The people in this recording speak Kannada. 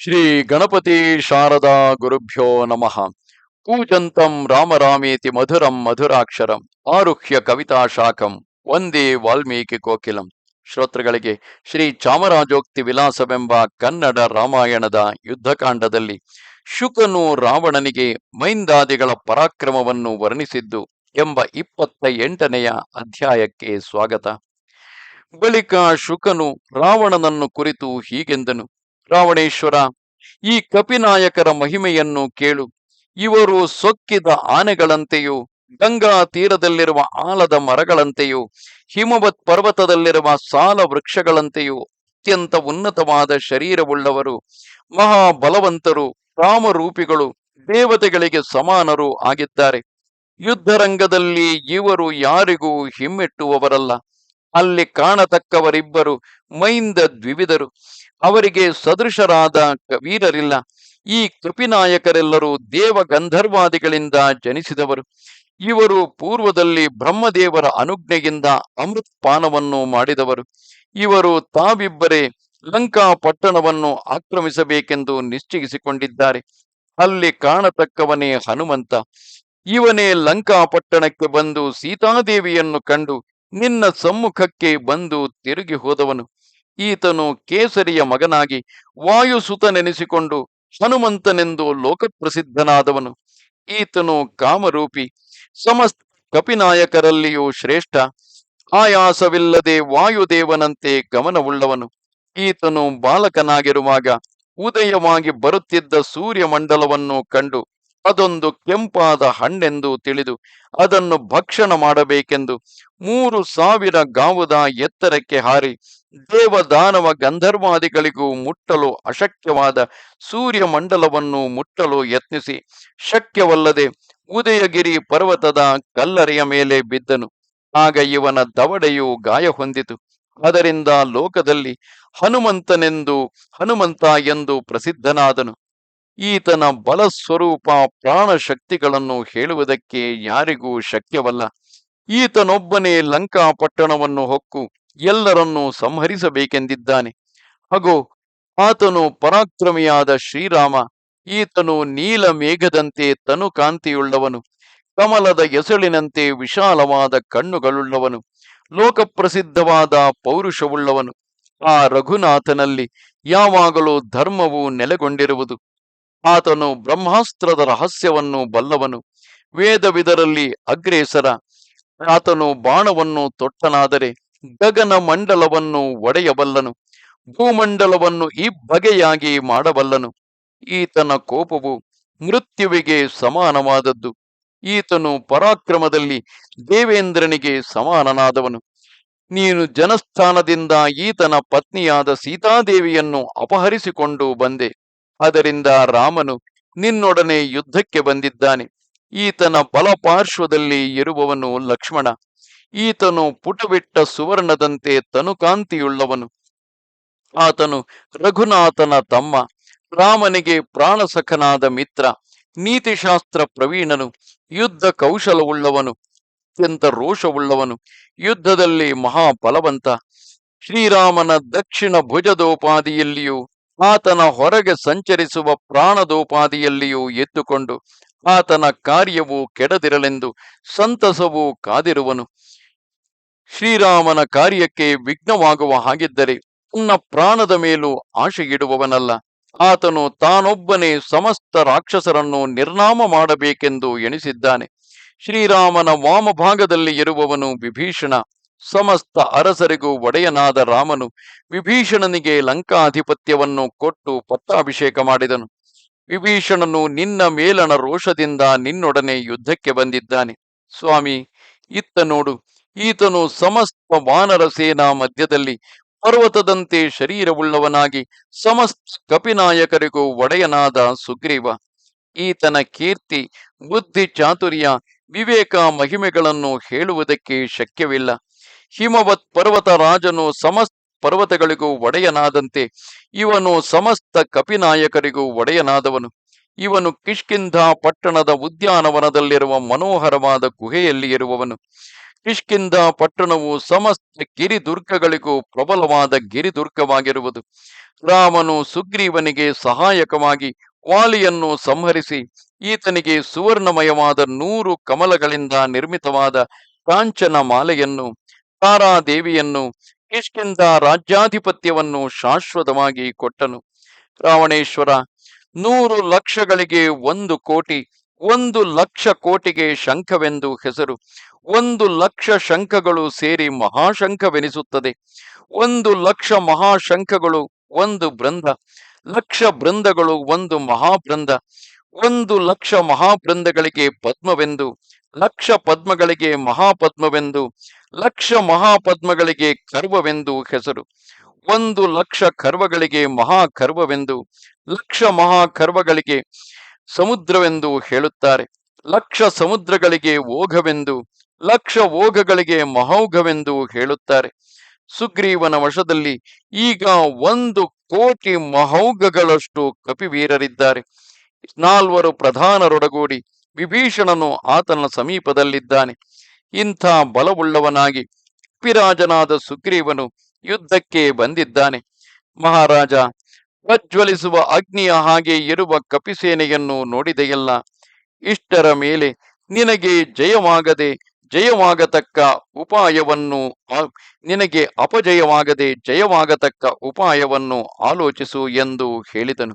ಶ್ರೀ ಗಣಪತಿ ಶಾರದಾ ಗುರುಭ್ಯೋ ನಮಃ. ಕೂಜಂತಂ ರಾಮರಾಮೇತಿ ಮಧುರಂ ಮಧುರಾಕ್ಷರಂ ಆರುಹ್ಯ ಕವಿತಾ ಶಾಖಂ ಒಂದೇ ವಾಲ್ಮೀಕಿ ಕೋಕಿಲಂ. ಶ್ರೋತೃಗಳಿಗೆ ಶ್ರೀ ಚಾಮರಾಜೋಕ್ತಿ ವಿಲಾಸವೆಂಬ ಕನ್ನಡ ರಾಮಾಯಣದ ಯುದ್ಧಕಾಂಡದಲ್ಲಿ ಶುಕನು ರಾವಣನಿಗೆ ಮೈಂದಾದಿಗಳ ಪರಾಕ್ರಮವನ್ನು ವರ್ಣಿಸಿದ್ದು ಎಂಬ ಇಪ್ಪತ್ತ ಎಂಟನೆಯ ಅಧ್ಯಾಯಕ್ಕೆ ಸ್ವಾಗತ. ಬಳಿಕ ಶುಕನು ರಾವಣನನ್ನು ಕುರಿತು ಹೀಗೆಂದನು. ರಾವಣೇಶ್ವರ, ಈ ಕಪಿನಾಯಕರ ಮಹಿಮೆಯನ್ನು ಕೇಳು. ಇವರು ಸೊಕ್ಕಿದ ಆನೆಗಳಂತೆಯೂ, ಗಂಗಾ ತೀರದಲ್ಲಿರುವ ಆಲದ ಮರಗಳಂತೆಯೂ, ಹಿಮವತ್ ಪರ್ವತದಲ್ಲಿರುವ ಸಾಲ ವೃಕ್ಷಗಳಂತೆಯೂ ಅತ್ಯಂತ ಉನ್ನತವಾದ ಶರೀರವುಳ್ಳವರು, ಮಹಾಬಲವಂತರು, ರಾಮರೂಪಿಗಳು, ದೇವತೆಗಳಿಗೆ ಸಮಾನರು ಆಗಿದ್ದಾರೆ. ಯುದ್ಧರಂಗದಲ್ಲಿ ಇವರು ಯಾರಿಗೂ ಹಿಮ್ಮೆಟ್ಟುವವರಲ್ಲ. ಅಲ್ಲಿ ಕಾಣತಕ್ಕವರಿಬ್ಬರು ಮೈಂದ ದ್ವಿವಿಧರು ಅವರಿಗೆ ಸದೃಶರಾದ ಕವೀರರಿಲ್ಲ. ಈ ಕೃಪಿನಾಯಕರೆಲ್ಲರೂ ದೇವ ಗಂಧರ್ವಾದಿಗಳಿಂದ ಜನಿಸಿದವರು. ಇವರು ಪೂರ್ವದಲ್ಲಿ ಬ್ರಹ್ಮದೇವರ ಅನುಜ್ಞೆಯಿಂದ ಅಮೃತ್ ಪಾನವನ್ನು ಮಾಡಿದವರು. ಇವರು ತಾವಿಬ್ಬರೇ ಲಂಕಾ ಪಟ್ಟಣವನ್ನು ಆಕ್ರಮಿಸಬೇಕೆಂದು ನಿಶ್ಚಯಿಸಿಕೊಂಡಿದ್ದಾರೆ. ಅಲ್ಲಿ ಕಾಣತಕ್ಕವನೇ ಹನುಮಂತ. ಇವನೇ ಲಂಕಾ ಪಟ್ಟಣಕ್ಕೆ ಬಂದು ಸೀತಾದೇವಿಯನ್ನು ಕಂಡು ನಿನ್ನ ಸಮ್ಮುಖಕ್ಕೆ ಬಂದು ತಿರುಗಿ ಹೋದವನು. ಈತನು ಕೇಸರಿಯ ಮಗನಾಗಿ ವಾಯುಸುತನೆನಿಸಿಕೊಂಡು ಹನುಮಂತನೆಂದು ಲೋಕಪ್ರಸಿದ್ಧನಾದವನು. ಈತನು ಕಾಮರೂಪಿ, ಸಮಸ್ತ ಕಪಿನಾಯಕರಲ್ಲಿಯೂ ಶ್ರೇಷ್ಠ, ಆಯಾಸವಿಲ್ಲದೆ ವಾಯುದೇವನಂತೆ ಗಮನವುಳ್ಳವನು. ಈತನು ಬಾಲಕನಾಗಿರುವಾಗ ಉದಯವಾಗಿ ಬರುತ್ತಿದ್ದ ಸೂರ್ಯಮಂಡಲವನ್ನು ಕಂಡು ಅದೊಂದು ಕೆಂಪಾದ ಹಣ್ಣೆಂದು ತಿಳಿದು ಅದನ್ನು ಭಕ್ಷಣ ಮಾಡಬೇಕೆಂದು ಮೂರು ಸಾವಿರ ಗಾವುದ ಎತ್ತರಕ್ಕೆ ಹಾರಿ ದೇವದಾನವ ಗಂಧರ್ವಾದಿಗಳಿಗೂ ಮುಟ್ಟಲು ಅಶಕ್ಯವಾದ ಸೂರ್ಯಮಂಡಲವನ್ನು ಮುಟ್ಟಲು ಯತ್ನಿಸಿ. ಶಕ್ಯವಲ್ಲದೆ ಉದಯಗಿರಿ ಪರ್ವತದ ಕಲ್ಲರೆಯ ಮೇಲೆ ಬಿದ್ದನು. ಆಗ ಇವನ ದವಡೆಯು ಗಾಯ ಹೊಂದಿತು ಅದರಿಂದ ಲೋಕದಲ್ಲಿ ಹನುಮಂತನೆಂದು ಹನುಮಂತ ಎಂದು ಪ್ರಸಿದ್ಧನಾದನು. ಈತನ ಬಲ ಸ್ವರೂಪ ಪ್ರಾಣ ಶಕ್ತಿಗಳನ್ನು ಹೇಳುವುದಕ್ಕೆ ಯಾರಿಗೂ ಶಕ್ಯವಲ್ಲ. ಈತನೊಬ್ಬನೇ ಲಂಕಾ ಪಟ್ಟಣವನ್ನು ಹೊಕ್ಕು ಎಲ್ಲರನ್ನೂ ಸಂಹರಿಸಬೇಕೆಂದಿದ್ದಾನೆ. ಹಾಗೂ ಆತನು ಪರಾಕ್ರಮಿಯಾದ ಶ್ರೀರಾಮ, ಈತನು ನೀಲ ಮೇಘದಂತೆ ತನು ಕಾಂತಿಯುಳ್ಳವನು ಕಮಲದ ಎಸಳಿನಂತೆ ವಿಶಾಲವಾದ ಕಣ್ಣುಗಳುಳ್ಳವನು, ಲೋಕಪ್ರಸಿದ್ಧವಾದ ಪೌರುಷವುಳ್ಳವನು. ಆ ರಘುನಾಥನಲ್ಲಿ ಯಾವಾಗಲೂ ಧರ್ಮವು ನೆಲೆಗೊಂಡಿರುವುದು. ಆತನು ಬ್ರಹ್ಮಾಸ್ತ್ರದ ರಹಸ್ಯವನ್ನು ಬಲ್ಲವನು. ವೇದವಿದರಲ್ಲಿ ಅಗ್ರೇಸರ, ಆತನು ಬಾಣವನ್ನು ತೊಟ್ಟನಾದರೆ ಗಗನ ಮಂಡಲವನ್ನು ಒಡೆಯಬಲ್ಲನು. ಭೂಮಂಡಲವನ್ನು ಈ ಬಗೆಯಾಗಿ ಮಾಡಬಲ್ಲನು. ಈತನ ಕೋಪವು ಮೃತ್ಯುವಿಗೆ ಸಮಾನವಾದದ್ದು. ಈತನು ಪರಾಕ್ರಮದಲ್ಲಿ ದೇವೇಂದ್ರನಿಗೆ ಸಮಾನನಾದವನು. ನೀನು ಜನಸ್ಥಾನದಿಂದ ಈತನ ಪತ್ನಿಯಾದ ಸೀತಾದೇವಿಯನ್ನು ಅಪಹರಿಸಿಕೊಂಡು ಬಂದೆ. ಅದರಿಂದ ರಾಮನು ನಿನ್ನೊಡನೆ ಯುದ್ಧಕ್ಕೆ ಬಂದಿದ್ದಾನೆ. ಈತನ ಬಲಪಾರ್ಶ್ವದಲ್ಲಿ ಇರುವವನು ಲಕ್ಷ್ಮಣ. ಈತನು ಪುಟಬಿಟ್ಟ ಸುವರ್ಣದಂತೆ ತನುಕಾಂತಿಯುಳ್ಳವನು. ಆತನು ರಘುನಾಥನ ತಮ್ಮ, ರಾಮನಿಗೆ ಪ್ರಾಣಸಖನಾದ ಮಿತ್ರ, ನೀತಿಶಾಸ್ತ್ರ ಪ್ರವೀಣನು, ಯುದ್ಧ ಕೌಶಲವುಳ್ಳವನು, ಅತ್ಯಂತ ರೋಷವುಳ್ಳವನು, ಯುದ್ಧದಲ್ಲಿ ಮಹಾಫಲವಂತ ಶ್ರೀರಾಮನ ದಕ್ಷಿಣ ಭುಜದೋಪಾದಿಯಲ್ಲಿಯೂ ಆತನ ಹೊರಗೆ ಸಂಚರಿಸುವ ಪ್ರಾಣದೋಪಾದಿಯಲ್ಲಿಯೂ ಎದ್ದುಕೊಂಡು ಆತನ ಕಾರ್ಯವು ಕೆಡದಿರಲೆಂದು ಸಂತಸವು ಕಾದಿರುವನು. ಶ್ರೀರಾಮನ ಕಾರ್ಯಕ್ಕೆ ವಿಘ್ನವಾಗುವ ಹಾಗಿದ್ದರೆ ತನ್ನ ಪ್ರಾಣದ ಮೇಲೂ ಆಶೆಯಿಡುವವನಲ್ಲ. ಆತನು ತಾನೊಬ್ಬನೇ ಸಮಸ್ತ ರಾಕ್ಷಸರನ್ನು ನಿರ್ನಾಮ ಮಾಡಬೇಕೆಂದು ಎಣಿಸಿದ್ದಾನೆ. ಶ್ರೀರಾಮನ ವಾಮಭಾಗದಲ್ಲಿ ಇರುವವನು ವಿಭೀಷಣ. ಸಮಸ್ತ ಅರಸರಿಗೂ ಒಡೆಯನಾದ ರಾಮನು ವಿಭೀಷಣನಿಗೆ ಲಂಕಾಧಿಪತ್ಯವನ್ನು ಕೊಟ್ಟು ಪಟ್ಟಾಭಿಷೇಕ ಮಾಡಿದನು. ವಿಭೀಷಣನು ನಿನ್ನ ಮೇಲಣ ರೋಷದಿಂದ ನಿನ್ನೊಡನೆ ಯುದ್ಧಕ್ಕೆ ಬಂದಿದ್ದಾನೆ. ಸ್ವಾಮಿ, ಇತ್ತ ನೋಡು, ಈತನು ಸಮಸ್ತ ವಾನರ ಸೇನಾ ಮಧ್ಯದಲ್ಲಿ ಪರ್ವತದಂತೆ ಶರೀರವುಳ್ಳವನಾಗಿ ಸಮಸ್ತ ಕಪಿನಾಯಕರಿಗೂ ಒಡೆಯನಾದ ಸುಗ್ರೀವ. ಈತನ ಕೀರ್ತಿ, ಬುದ್ಧಿ, ಚಾತುರ್ಯ, ವಿವೇಕ, ಮಹಿಮೆಗಳನ್ನು ಹೇಳುವುದಕ್ಕೆ ಶಕ್ಯವಿಲ್ಲ. ಹಿಮವತ್ ಪರ್ವತ ರಾಜನು ಸಮಸ್ತ ಪರ್ವತಗಳಿಗೂ ಒಡೆಯನಾದಂತೆ ಇವನು ಸಮಸ್ತ ಕಪಿನಾಯಕರಿಗೂ ಒಡೆಯನಾದವನು. ಇವನು ಕಿಷ್ಕಿಂಧ ಪಟ್ಟಣದ ಉದ್ಯಾನವನದಲ್ಲಿರುವ ಮನೋಹರವಾದ ಗುಹೆಯಲ್ಲಿ ಇರುವವನು. ಕಿಷ್ಕಿಂಧ ಪಟ್ಟಣವು ಸಮಸ್ತ ಗಿರಿದುರ್ಗಗಳಿಗೂ ಪ್ರಬಲವಾದ ಗಿರಿದುರ್ಗವಾಗಿರುವುದು. ರಾಮನು ಸುಗ್ರೀವನಿಗೆ ಸಹಾಯಕವಾಗಿ ವಾಲಿಯನ್ನು ಸಂಹರಿಸಿ ಈತನಿಗೆ ಸುವರ್ಣಮಯವಾದ ನೂರು ಕಮಲಗಳಿಂದ ನಿರ್ಮಿತವಾದ ಕಾಂಚನ ಮಾಲೆಯನ್ನು ತಾರಾದೇವಿಯನ್ನು ಕಿಷ್ಕಿಂದ ರಾಜ್ಯಾಧಿಪತ್ಯವನ್ನು ಶಾಶ್ವತವಾಗಿ ಕೊಟ್ಟನು. ರಾವಣೇಶ್ವರ, ನೂರು ಲಕ್ಷಗಳಿಗೆ ಒಂದು ಕೋಟಿ, ಒಂದು ಲಕ್ಷ ಕೋಟಿಗೆ ಶಂಖವೆಂದು ಹೆಸರು. ಒಂದು ಲಕ್ಷ ಶಂಖಗಳು ಸೇರಿ ಮಹಾಶಂಖವೆನಿಸುತ್ತದೆ. ಒಂದು ಲಕ್ಷ ಮಹಾಶಂಖಗಳು ಒಂದು ಬೃಂದ. ಲಕ್ಷ ಬೃಂದಗಳು ಒಂದು ಮಹಾಬೃಂದ. ಒಂದು ಲಕ್ಷ ಮಹಾಬೃಂದಗಳಿಗೆ ಪದ್ಮವೆಂದು, ಲಕ್ಷ ಪದ್ಮಗಳಿಗೆ ಮಹಾಪದ್ಮವೆಂದು, ಲಕ್ಷ ಮಹಾಪದ್ಮಗಳಿಗೆ ಕರ್ವವೆಂದು ಹೆಸರು. ಒಂದು ಲಕ್ಷ ಕರ್ವಗಳಿಗೆ ಮಹಾಕರ್ವವೆಂದು, ಲಕ್ಷ ಮಹಾಕರ್ವಗಳಿಗೆ ಸಮುದ್ರವೆಂದು ಹೇಳುತ್ತಾರೆ. ಲಕ್ಷ ಸಮುದ್ರಗಳಿಗೆ ಓಘವೆಂದು, ಲಕ್ಷ ಓಘಗಳಿಗೆ ಮಹೌಘವೆಂದು ಹೇಳುತ್ತಾರೆ. ಸುಗ್ರೀವನ ವಶದಲ್ಲಿ ಈಗ ಒಂದು ಕೋಟಿ ಮಹೌಘಗಳಷ್ಟು ಕಪಿವೀರರಿದ್ದಾರೆ. ನಾಲ್ವರು ಪ್ರಧಾನರೊಡಗೂಡಿ ವಿಭೀಷಣನು ಆತನ ಸಮೀಪದಲ್ಲಿದ್ದಾನೆ. ಇಂಥ ಬಲವುಳ್ಳವನಾಗಿ ಪಿರಾಜನಾದ ಸುಗ್ರೀವನು ಯುದ್ಧಕ್ಕೆ ಬಂದಿದ್ದಾನೆ. ಮಹಾರಾಜ, ಪ್ರಜ್ವಲಿಸುವ ಅಗ್ನಿಯ ಹಾಗೆ ಇರುವ ಕಪಿಸೇನೆಯನ್ನು ನೋಡಿದೆಯಲ್ಲ? ಇಷ್ಟರ ಮೇಲೆ ನಿನಗೆ ಜಯವಾಗದೆ, ಜಯವಾಗತಕ್ಕ ಉಪಾಯವನ್ನು ನಿನಗೆ ಅಪಜಯವಾಗದೆ ಜಯವಾಗತಕ್ಕ ಉಪಾಯವನ್ನು ಆಲೋಚಿಸು ಎಂದು ಹೇಳಿದನು.